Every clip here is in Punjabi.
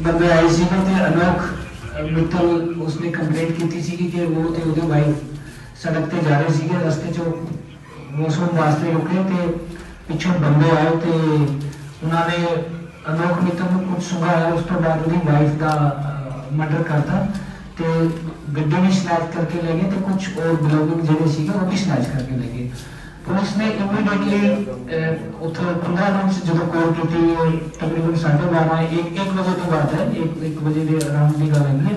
ਬੰਦੇ ਆਏ ਸੀ ਤੇ ਅਨੋਖ ਅਹ, ਮਿੱਤਲ ਉਸਨੇ ਕੰਪਲੇਂਟ ਕੀਤੀ ਸੀ ਕਿ ਉਹ ਤੇ ਉਹਦੀ ਵਾਈਫ ਸੜਕ ਤੇ ਜਾ ਰਹੇ ਸੀਗੇ ਰਸਤੇ 'ਚੋਂ ਵਾਸ਼ਰੂਮ ਵਾਸਤੇ ਰੁਕੇ ਤੇ ਪਿੱਛੋਂ ਬੰਦੇ ਆਏ ਤੇ ਉਹਨਾਂ ਨੇ ਅਨੋਖ ਮਿੱਤਲ ਨੂੰ ਕੁਝ ਸੁਣਾਇਆ ਉਸ ਤੋਂ ਬਾਅਦ ਉਹਦੀ ਵਾਈਫ ਦਾ ਮਰਡਰ ਕਰਤਾ ਤੇ ਗੱਡੀ ਵੀ ਸਨੈਚ ਕਰਕੇ ਲੈ ਗਏ ਤੇ ਕੁਝ ਹੋਰ ਬਿਲੋਗਿੰਗ ਜਿਹੜੇ ਸੀਗੇ ਉਹ ਵੀ ਸਨੈਚ ਕਰਕੇ ਲੈ ਗਏ ਪੁਲਿਸ ਨੇ ਇਮੀਡੀਏਟਲੀ ਉੱਥੇ 15 ਮਿੰਟ 'ਚ ਜਦੋਂ ਕੋਲ ਕੀਤੀ ਉਹ ਤਕਰੀਬਨ 12:30 ਇੱਕ ਇੱਕ ਵਜੇ ਦੀ ਬਾਤ ਹੈ ਇੱਕ ਇੱਕ ਵਜੇ ਦੇ ਅਰਾਊਂਡ ਦੀ ਗੱਲ ਹੈ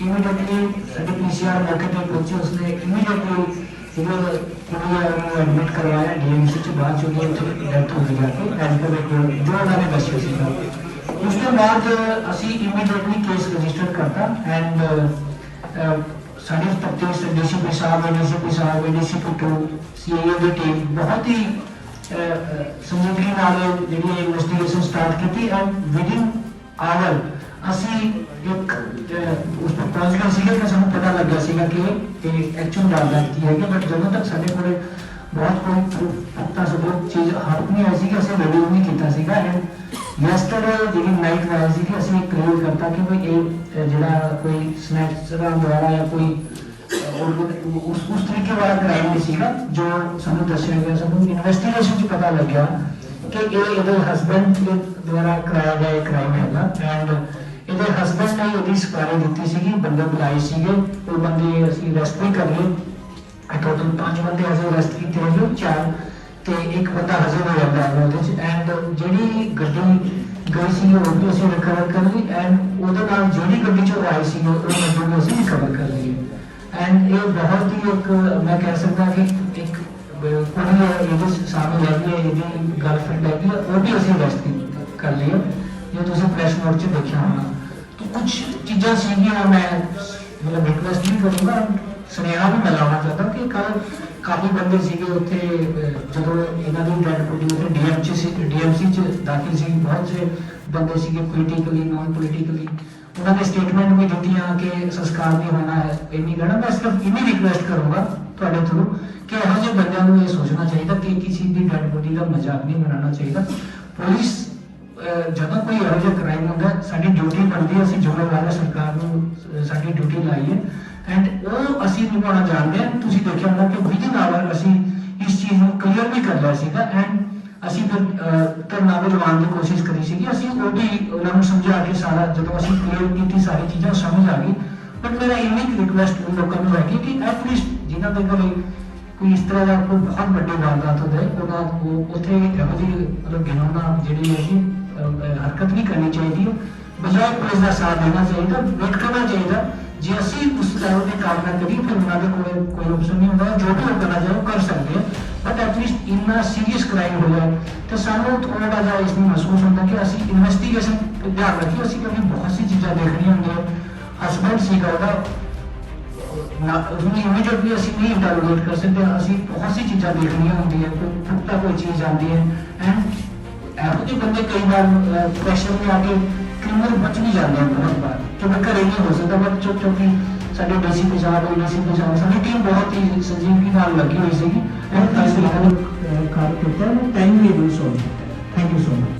ਇਮੀਡੀਏਟਲੀ ਸਾਡੀ ਪੀਸੀਆਰ ਮੌਕੇ ਤੇ ਪਹੁੰਚੀ, ਉਸਨੇ ਇਮੀਡੀਏਟਲੀ ਸਿਵਲ ਕੁੜੀਆਂ ਨੂੰ ਐਡਮਿਟ ਕਰਵਾਇਆ ਡੀਐਮਸੀ ਚ, ਬਾਅਦ ਚੋਂ ਉੱਥੇ ਡੈਥ ਹੋ ਗਈ ਜਾ ਕੇ ਐਜ਼ ਪਰ ਜੋ ਉਹਨਾਂ ਨੇ ਦੱਸਿਆ ਸੀਗਾ ਉਸ ਤੋਂ ਬਾਅਦ ਅਸੀਂ ਇਮੀਡੀਏਟਲੀ ਕੇਸ ਰਜਿਸਟਰ ਕਰਤਾ ਐਂਡ ਸਾਡੀ ਤਫਤੀਸ਼ ਡੀਸੀਪੀ ਸਾਹਿਬ ਡੀਸੀਪੀ ਸਾਹਿਬ ਡੀਸੀਪੀ ਟੂ ਸੀਆਈਏ ਦੀ ਟੀਮ ਬਹੁਤ ਹੀ ਅਹ, ਅਹ, ਸੰਜੀਦਗੀ ਨਾਲ ਜਿਹੜੀ ਇਨਵੈਸਟੀਗੇਸ਼ਨ ਸਟਾਰਟ ਕੀਤੀ ਐਂਡ ਵਿਦਿਨ ਆਵਰ ਅਸੀਂ ਇੱਕ ਅਹ, ਉਸ ਤੋਂ ਪਹੁੰਚ ਗਏ ਸੀਗੇ ਕਿ ਸਾਨੂੰ ਪਤਾ ਲੱਗਿਆ ਸੀਗਾ ਕਿ ਇਹ ਐਕਚੁਅਲ ਵਾਰਦਾਤ ਕੀ ਹੈਗੀ ਬਟ ਜਦੋਂ ਤੱਕ ਸਾਡੇ ਕੋਲੇ ਬਹੁਤ ਕੋਈ ਪੁਖਤਾ ਸਬੂਤ ਚੀਜ਼ ਹੱਥ ਨਹੀਂ ਆਈ ਸੀ ਕਿ ਅਸੀਂ ਰੈਡੀ ਨਹੀਂ ਕੀਤਾ ਸੀਗਾ ਐਂਡ ਯੈਸਟਰਡੇ ਜਿਹੜੀ ਨਾਈਟ ਵਾਈ ਸੀ ਕਿ ਅਸੀਂ ਕਲੀਅਰ ਕਰਤਾ ਕਿ ਵੀ ਇਹ ਜਿਹੜਾ ਕੋਈ ਸਨੈਚਰਾਂ ਦੁਆਰਾ ਜਾਂ ਕੋਈ ਉਸ ਉਸ ਤਰੀਕੇ ਵਾਲਾ ਕ੍ਰਾਈਮ ਨਹੀਂ ਸੀਗਾ, ਜੋ ਸਾਨੂੰ ਦੱਸਿਆ ਗਿਆ, ਸਾਨੂੰ ਇਨਵੈਸਟੀਗੇਸ਼ਨ 'ਚ ਪਤਾ ਲੱਗਿਆ ਕਿ ਇਹ ਇਹਦੇ ਹਸਬੰਡ ਦੇ ਦੁਆਰਾ ਕਰਾਇਆ ਗਿਆ ਇਹ ਕ੍ਰਾਈਮ ਹੈਗਾ। ਐਂਡ ਇਹਦੇ ਹਸਬੰਡ ਨੇ ਉਹਦੀ ਸਪਾਰੀ ਦਿੱਤੀ ਸੀਗੀ, ਬੰਦੇ ਬੁਲਾਏ ਸੀਗੇ, ਉਹ ਬੰਦੇ ਅਸੀਂ ਅਰੈਸਟ ਵੀ ਕਰ ਲਏ। ਟੋਟਲ ਪੰਜ ਬੰਦੇ ਅਸੀਂ ਅਰੈਸਟ ਕੀਤੇ ਹੈਗੇ, ਚਾਰ ਤੇ ਇੱਕ ਬੰਦਾ ਹਜ਼ਰ ਹੋ ਜਾਂਦਾ ਹੈ ਉਹਦੇ ਚ। ਐਂਡ ਜਿਹੜੀ ਗੱਡੀ ਗਈ ਸੀ ਉਹ ਵੀ ਅਸੀਂ ਰਿਕਵਰ ਕਰ ਲਈ ਐਂਡ ਉਹਦੇ ਨਾਲ ਜਿਹੜੀ ਗੱਡੀ ਚ ਆਈ ਸੀ, ਉਹ ਗੱਡੀ ਨੂੰ ਅਸੀਂ ਰਿਕਵਰ ਕਰ ਲਈ ਐਂਡ ਇਹ ਬਹੁਤ ਹੀ ਇੱਕ, ਮੈਂ ਕਹਿ ਸਕਦਾ ਕਿ ਇੱਕ, ਕੁੜੀ ਇਹਦੇ ਸਾਹਮਣੇ ਹੈਗੀ ਹੈ, ਇਹਦੀ ਗਰਲਫ੍ਰੈਂਡ ਹੈਗੀ ਉਹ ਵੀ ਅਸੀਂ ਅਰੈਸਟ ਕਰ ਲਈ ਜੇ ਤੁਸੀਂ ਪ੍ਰੈਸ ਨੋਟ ਚ ਦੇਖਿਆ ਹੋਣਾ, ਤਾਂ ਕੁਝ ਚੀਜ਼ਾਂ ਸੀਗੀਆਂ, ਮੈਂ ਮਤਲਬ ਰਿਕਵੈਸਟ ਨਹੀਂ ਕਰੂੰਗਾ, ਸੁਨੇਹਾ ਵੀ ਮੈਂ ਲਾਉਣਾ ਕਿ ਕੱਲ ਕਾਫੀ ਬੰਦੇ ਸੀਗੇ ਉੱਥੇ, ਜਦੋਂ ਇਹਨਾਂ ਦੀ ਡੈਡ ਬੋਡੀ ਉੱਥੇ ਡੀਐਮਸੀ ਸੀ ਡੀਐਮਸੀ ਚ ਦਾਖਲ ਸੀ, ਬਹੁਤ ਸੇ ਬੰਦੇ ਸੀਗੇ ਪੋਲੀਟੀਕਲੀ ਨਾਨ ਪੋਲੀਟੀਕਲੀ ਉਹਨਾਂ ਨੇ ਸਟੇਟਮੈਂਟ ਵੀ ਦਿੱਤੀਆਂ ਕਿ ਸੰਸਕਾਰ ਨਹੀਂ ਹੋਣਾ ਹੈ। ਇੰਨੀ ਕਹਿਣਾ ਮੈਂ ਸਿਰਫ ਇੰਨੀ ਰਿਕਵੈਸਟ ਕਰੂੰਗਾ ਤੁਹਾਡੇ ਥਰੂ ਕਿ ਇਹੋ ਜਿਹੇ ਬੰਦਿਆਂ ਨੂੰ ਇਹ ਸੋਚਣਾ ਚਾਹੀਦਾ ਕਿ ਕਿਸੇ ਦੀ ਡੈਡ ਬੋਡੀ ਦਾ ਮਜ਼ਾਕ ਨਹੀਂ ਬਣਾਉਣਾ ਚਾਹੀਦਾ। ਪੁਲਿਸ ਜਦੋਂ ਕੋਈ ਇਹੋ ਜਿਹਾ ਕ੍ਰਾਈਮ ਹੁੰਦਾ, ਸਾਡੀ ਡਿਊਟੀ ਬਣਦੀ ਹੈ, ਅਸੀਂ ਜ਼ਿੰਮੇਵਾਰ ਸਰਕਾਰ ਨੂੰ ਸਾਡੀ ਡਿਊਟੀ ਲਾਈ ਹੈ। ਐਂਡ ਉਹ ਅਸੀਂ ਨਿਭਾਉਣਾ ਜਾਣਦੇ ਹਾਂ। ਤੁਸੀਂ ਦੇਖਿਆ ਹੋਣਾ ਕਿ ਵਿਦਿਨ ਆਵਰ ਅਸੀਂ ਇਸ ਚੀਜ਼ ਨੂੰ ਕਲੀਅਰ ਵੀ ਕਰ ਲਿਆ ਸੀਗਾ। ਐਂਡ ਅਸੀਂ ਫਿਰ ਧਰਨਾ ਵੀ ਲਗਾਉਣ ਦੀ ਕੋਸ਼ਿਸ਼ ਕਰੀ ਸੀਗੀ। ਅਸੀਂ ਉਹ ਵੀ ਉਹਨਾਂ ਨੂੰ ਸਮਝਾ ਕੇ ਸਾਰਾ, ਜਦੋਂ ਅਸੀਂ ਕਲੀਅਰ ਕੀਤੀ ਸਾਰੀ ਚੀਜ਼ਾਂ ਸਮਝ ਆ ਗਈ। ਬਟ ਮੇਰਾ ਇੰਨੀ ਰਿਕੁਐਸਟ ਲੋਕਾਂ ਨੂੰ ਹੈਗੀ ਕਿ ਐਟਲੀਸਟ ਜਿਨ੍ਹਾਂ ਦੇ ਕੋਲ ਕੋਈ ਇਸ ਤਰ੍ਹਾਂ ਦਾ ਕੋਈ ਬਹੁਤ ਵੱਡੀ ਵਾਰਦਾਤ ਹੁੰਦੇ, ਉਹਨਾਂ ਉਹ ਉੱਥੇ ਇਹੋ ਜਿਹੀ, ਮਤਲਬ ਗਿਣਾਉਣਾ ਜਿਹੜੀ ਹੈ ਹਰਕਤ ਨਹੀਂ ਕਰਨੀ ਚਾਹੀਦੀ ਹੈ। ਬਜਾਏ ਪੁਲਿਸ ਦਾ ਸਾਥ ਦੇਣਾ ਚਾਹੀਦਾ ਵੇਟ ਕਰਨਾ ਚਾਹੀਦਾ। जीएसटी पुस्तकों ने कामना करी फिर उन्होंने कोई कोई ऑप्शन नहीं हुआ जो भी करना चाहे कर सकते हैं। बट एटलीस्ट इन्ना सीरियस क्राइम हो जाए तो सानू थोड़ा जहा इसमें महसूस होता कि असं इन्वेस्टिगेशन ध्यान रखिए। असं कभी बहुत सी चीज़ा देखनी होंगी। हसबैंड सीगा वह उसमें इमीजिएटली असं नहीं इवेलुएट कर सकते। असं बहुत सी चीज़ा देखनी होंगी। तो है कोई पुख्ता कोई चीज़ आती है। एंड यहो बंदे कई बार प्रेशर में आके ਕ੍ਰਿਮੀਨਲ ਬਚ ਵੀ ਜਾਂਦਾ ਬਹੁਤ ਵਾਰ, ਕਿਉਂਕਿ ਘਰੇ ਨਹੀਂ ਹੋ ਸਕਦਾ, ਬਟ ਚੁੱਪ ਕਿਉਂਕਿ ਸਾਡੇ ਡੀਸੀਪੀ ਸਾਹਿਬ ਡੀਸੀਪੀ ਸਾਹਿਬ ਸਾਡੀ ਟੀਮ ਬਹੁਤ ਹੀ ਸੰਜੀਵਗੀ ਨਾਲ ਲੱਗੀ ਹੋਈ ਸੀਗੀ। ਐਂਡ ਅਸੀਂ ਕਾਰ ਕੀਤਾ ਟਾਈਮ ਵੀ ਯੂਜ਼ ਹੋ ਥੈਂਕ ਯੂ ਸੋ ਮਚ